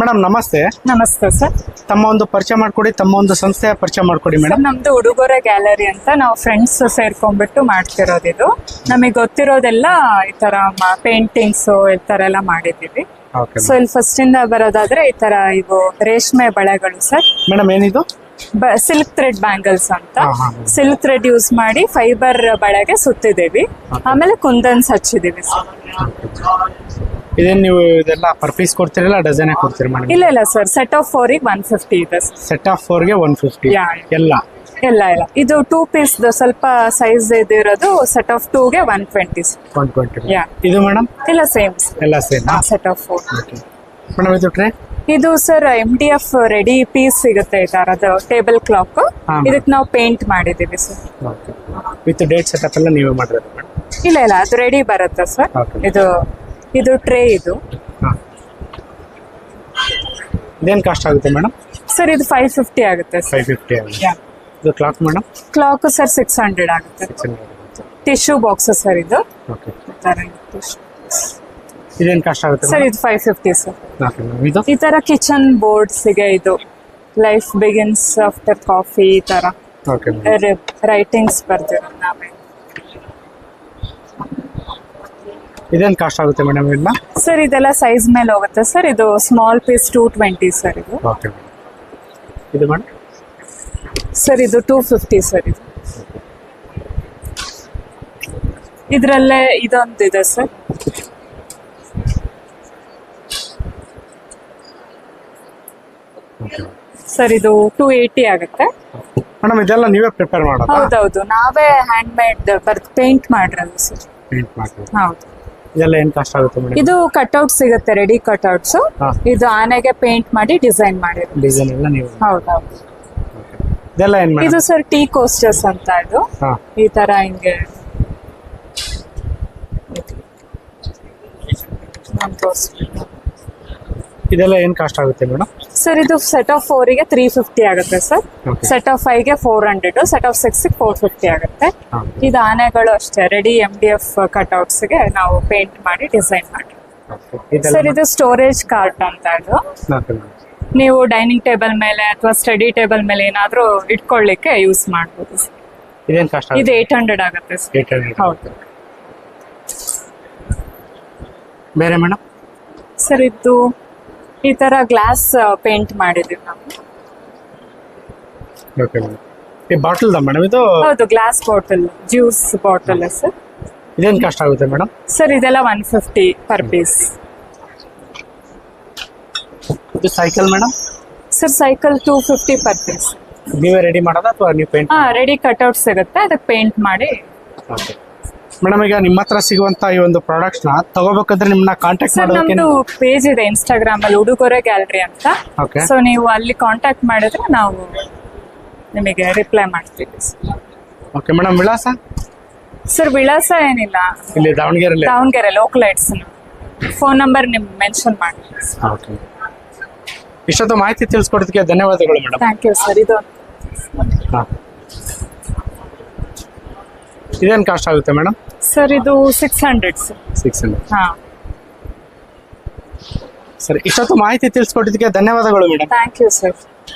Madam ನಮಸ್ತೆ. ನಮಸ್ತೆ sir. ತಮ್ಮ ಒಂದು ಪರಿಚಯ ಮಾಡ್ಕೊಡಿ ತಮ್ಮ ಒಂದು ಸಂಸ್ಥೆಯ ಪರಿಚಯ ಮಾಡ್ಕೊಡಿ ಮೇಡಮ್. ನಮ್ದು ಉಡುಗೊರೆ ಗ್ಯಾಲರಿ ಅಂತ ನಾವು ಫ್ರೆಂಡ್ಸ್ ಸೇರ್ಕೊಂಡ್ಬಿಟ್ಟು ಮಾಡ್ತಿರೋದು ಇದು ನಮಗೆ ಗೊತ್ತಿರೋದೆಲ್ಲ ಈ ತರ ಪೇಂಟಿಂಗ್ಸ್ ಈ ತರ ಎಲ್ಲ ಮಾಡಿದ್ದೀವಿ. ಸೊ ಇಲ್ಲಿ ಫಸ್ಟ್ ಇಂದ ಬರೋದಾದ್ರೆ ಈ ತರ ಇವು ರೇಷ್ಮೆ ಬಳೆಗಳು ಸರ್. ಮೇಡಮ್ ಏನಿದು? ಸಿಲ್ಕ್ ಥ್ರೆಡ್ ಬ್ಯಾಂಗಲ್ಸ್ ಅಂತ. ಸಿಲ್ಕ್ ಥ್ರೆಡ್ ಯೂಸ್ ಮಾಡಿ ಫೈಬರ್ ಬಳೆಗೆ ಸುತ್ತಿದ್ದೀವಿ. ಆಮೇಲೆ ಕುಂದನ್ಸ್ ಹಚ್ಚಿದೀವಿ ಸರ್. ಇದೇನು ನೀವು ಇದೆಲ್ಲ ಪರ್ ಪೀಸ್ ಕೊಡ್ತೀರಲ್ಲ ಡಜನ್ ಕೊಡ್ತೀರ ಮೇಡಮ್ ಇಲ್ಲ ಇಲ್ಲ ಸರ್ ಸೆಟ್ ಆಫ್ ಫೋರಿಗೆ ಒನ್ ಫಿಫ್ಟಿ ಇದೆ ಸರ್ ಸೆಟ್ ಆಫ್ ಫೋರ್ಗೆ ಒನ್ ಫಿಫ್ಟಿ. ಎಲ್ಲ? ಇಲ್ಲ ಇಲ್ಲ ಇದು ಟೂ ಪೀಸ್ ಸ್ವಲ್ಪ ಸೈಜ್ ಇದಿರೋದು set of ಟೂಗೆ one twenty one twenty yeah. ಇದು ಮೇಡಮ್ ಇಲ್ಲ ಸೇಮ್ ಎಲ್ಲ same set of four madam ಇದು ಟ್ರೇ ಇದು sir M D F ready piece ಸಿಗುತ್ತೆ ಈ ತರದ್ದು ಟೇಬಲ್ ಕ್ಲಾಕ್ ಹಾ. ಇದಕ್ಕೆ ನಾವು ಪೇಂಟ್ ಮಾಡಿದೀವಿ sir okay with date setup ಎಲ್ಲ ನೀವೇ ಮಾಡಿರೋದು ಮೇಡಮ್ ಇಲ್ಲ ಇಲ್ಲ. ಅದು ರೆಡಿ ಬರುತ್ತೆ ಸರ್ Okay. ಇದು ಇದು ಟ್ರೇ ಇದು. ಇದೇನು ಕಾಸ್ಟ್ ಆಗುತ್ತೆ ಮೇಡಮ್ ಸರ್ ಇದು ಫೈವ್ ಫಿಫ್ಟಿ ಆಗುತ್ತೆ ಸರ್. ಫೈವ್ ಫಿಫ್ಟಿ ಆಗುತ್ತೆ. ಇದು clock madam clock sir six hundred ಆಗುತ್ತೆ. ಟಿಶ್ಯೂ ಬಾಕ್ಸ್ ಸರ್ ಇದು. ಓಕೆ ಇದೇನು ಕಾಸ್ಟ್ ಆಗುತ್ತೆ ಸರ್ ಇದು five fifty sir. Okay madam ಇದು? ಈ ತರ ಕಿಚನ್ ಬೋರ್ಡ್ಸ್ಗೆ ಇದು ಲೈಫ್ ಬಿಗಿನ್ಸ್ ಆಫ್ಟರ್ ಕಾಫಿ ಈ ತರ. ಓಕೆ ರೈಟಿಂಗ್ಸ್ ಬರ್ದಿರೋ ನಾವೇ. ಇದೇನು ಕಾಸ್ಟ್ ಆಗುತ್ತೆ ಮೇಡಮ್ ಇದನ್ನ ಸರ್ ಇದೆಲ್ಲ ಸೈಜ್ ಮೇಲೆ ಹೋಗುತ್ತೆ. ಸರ್ ಇದು small piece two twenty sir ಇದು. ಓಕೆ ಇದು ಮೇಡಮ್ ಸರ್ ಇದು ಟೂ ಫಿಫ್ಟಿ ಸರ್ ಇದು. ಇದರಲ್ಲೇ ಇದೊಂದು ಇದೆ ಸರ್ ಸರ್ ಇದು ಟೂ ಏಯ್ಟಿ ಆಗುತ್ತೆ. ಮೇಡಮ್ ಇದೆಲ್ಲ ನೀವೇ ಪ್ರಿಪೇರ್ ಮಾಡೋದಾ? ಹೌದೌದು. ನಾವೇ ಹ್ಯಾಂಡ್ ಮೇಡ್ ಬರ್ದು ಪೇಂಟ್ ಮಾಡಿರೋದು ಸರ್ ಪೇಂಟ್ ಹೌದು. ಇದೆಲ್ಲ ಏನ್ ಕಾಸ್ಟ್ ಆಗುತ್ತೆ ಮೇಡಮ್ ಇದು ಕಟ್ಔಟ್ ಸಿಗುತ್ತೆ ರೆಡಿ ಕಟ್ಔಟ್ಸ್ ಹಾ. ಇದು ಆನೆಗೆ ಪೇಂಟ್ ಮಾಡಿ ಡಿಸೈನ್ ಮಾಡಿರೋದು. ಡಿಸೈನ್ ಎಲ್ಲ ನೀವು. ಹೌದೌದು ಇದೆಲ್ಲ ಏನ್ ಇದು ಮೇಡಮ್ ಸರ್ ಟೀ ಕೋಸ್ಟರ್ಸ್ ಅಂತ ಇದು. ಹಾಂ. ಈ ತರ ಹಿಂಗೆ. ಇದೆಲ್ಲ ಏನ್ ಕಾಸ್ಟ್ ಆಗುತ್ತೆ ಮೇಡಮ್ ಸರ್ ಇದು ಸೆಟ್ ಆಫ್ ಫೋರಿಗೆ ತ್ರೀ ಫಿಫ್ಟಿ ಆಗುತ್ತೆ sir. Set of ಫೈವ್ಗೆ four hundred set of six four fifty ಆಗುತ್ತೆ. ಇದು ಆನೆಗಳು ಅಷ್ಟೇ ರೆಡಿ ಎಂ ಡಿ ಎಫ್ ಕಟ್ಔಟ್ಸ್ಗೆ ನಾವು ಪೇಂಟ್ ಮಾಡಿ ಡಿಸೈನ್ ಮಾಡಿ. ಸರ್ ಇದು ಸ್ಟೋರೇಜ್ ಕಾರ್ಟ್ ಅಂತ ಇದು. ನೀವು ಡೈನಿಂಗ್ ಟೇಬಲ್ ಮೇಲೆ ಅಥವಾ ಸ್ಟಡಿ ಟೇಬಲ್ ಮೇಲೆ ಏನಾದರೂ ಇಟ್ಕೊಳ್ಳಿಕ್ಕೆ ಯೂಸ್. ಕಾಸ್ಟ್ ಇದು ಏಟ್ ಹಂಡ್ರೆಡ್ ಆಗುತ್ತೆ ಸರ್. ಹೌದು. ಬೇರೆ ಮೇಡಮ್? ಸರ್ ಇದು ಈ ತರ ಗ್ಲಾಸ್ ಪೇಂಟ್ ಮಾಡಿದೀವಿ ನಾವು. ಓಕೆ ಮೇಡಮ್ ಈ ಬಾಟಲ್ದ ಮೇಡಮ್ ಇದು ಹೌದು glass bottle juice bottle sir ಇದೇನು ಕಷ್ಟ ಆಗುತ್ತೆ ಮೇಡಮ್ ಸರ್ ಇದೆಲ್ಲ ಒನ್ ಫಿಫ್ಟಿ ಪರ್ ಪೀಸ್ ಇದು cycle madam sir cycle two fifty per piece ನೀವೇ ರೆಡಿ ಮಾಡೋದಾ ಅಥವಾ ನೀವು ಪೇಂಟ್ ಹಾ ರೆಡಿ ಕಟ್ಔಟ್ ಸಿಗುತ್ತೆ ಅದಕ್ಕೆ ಪೇಂಟ್ ಮಾಡಿ. ಓಕೆ ಮೇಡಮ್ ಈಗ ನಿಮ್ಮ ಹತ್ರ ಸಿಗುವಂತ ಈ ಒಂದು ಪ್ರಾಡಕ್ಟ್ಸ್ನ ತಗೋಬೇಕಾದ್ರೆ ನಿಮ್ಮನ್ನ ಕಾಂಟ್ಯಾಕ್ಟ್ ಮಾಡೋಕೆ ನಮ್ದು ಪೇಜ್ ಇದೆ ಇನ್ಸ್ಟಾಗ್ರಾಮ್ ಅಲ್ಲಿ ಉಡುಗೊರೆ ಗ್ಯಾಲರಿ ಅಂತ. ಓಕೆ ಸೊ ನೀವು ಅಲ್ಲಿ ಕಾಂಟ್ಯಾಕ್ಟ್ ಮಾಡಿದ್ರೆ ನಾವು ನಿಮಗೆ ರಿಪ್ಲೈ ಮಾಡ್ತೀವಿ ಓಕೆ ಮೇಡಮ್ ವಿಳಾಸ? ಸರ್ ವಿಳಾಸ ಏನಿಲ್ಲ. ಇಲ್ಲಿ Davanagere Davanagere local lights phone number ನಿಮ್ ಮೆನ್ಷನ್ ಮಾಡಿ. ಓಕೆ ಇಷ್ಟೊತ್ತು ಮಾಹಿತಿ ತಿಳಿಸ್ಕೊಡೋದಕ್ಕೆ ಧನ್ಯವಾದಗಳು ಮೇಡಮ್ ಥ್ಯಾಂಕ್ ಯು ಸರ್ ಇದು ಹಾಂ ಇದೇನು ಕಾಸ್ಟ್ ಆಗುತ್ತೆ ಮೇಡಮ್ ಸರ್ ಇದು six hundred sir six hundred ಹಾ. ಸರಿ ಇಷ್ಟೊತ್ತು ಮಾಹಿತಿ ತಿಳಿಸ್ಕೊಟ್ಟಿದ್ದಕ್ಕೆ ಧನ್ಯವಾದಗಳು ಮೇಡಮ್ ಥ್ಯಾಂಕ್ ಯು ಸರ್